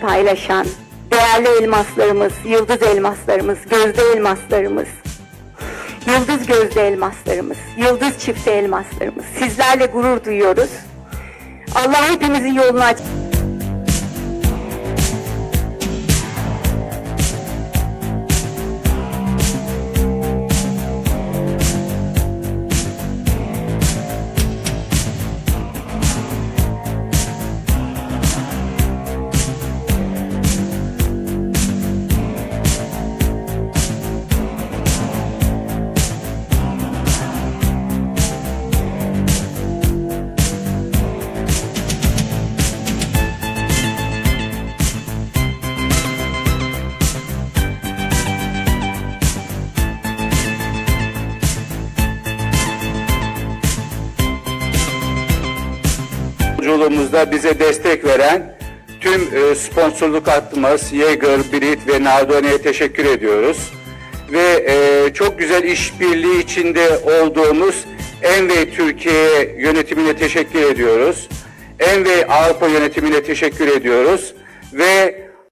paylaşan değerli elmaslarımız, yıldız elmaslarımız, gözde elmaslarımız, yıldız gözde elmaslarımız, yıldız çifte elmaslarımız. Sizlerle gurur duyuyoruz. Allah hepimizin yolunu aç. Yolculuğumuzda bize destek veren tüm e, sponsorluk hattımız Yeager, Brit ve Nardone'ye teşekkür ediyoruz. Ve e, çok güzel işbirliği içinde olduğumuz Envey Türkiye yönetimine teşekkür ediyoruz. Envey Avrupa yönetimine teşekkür ediyoruz. Ve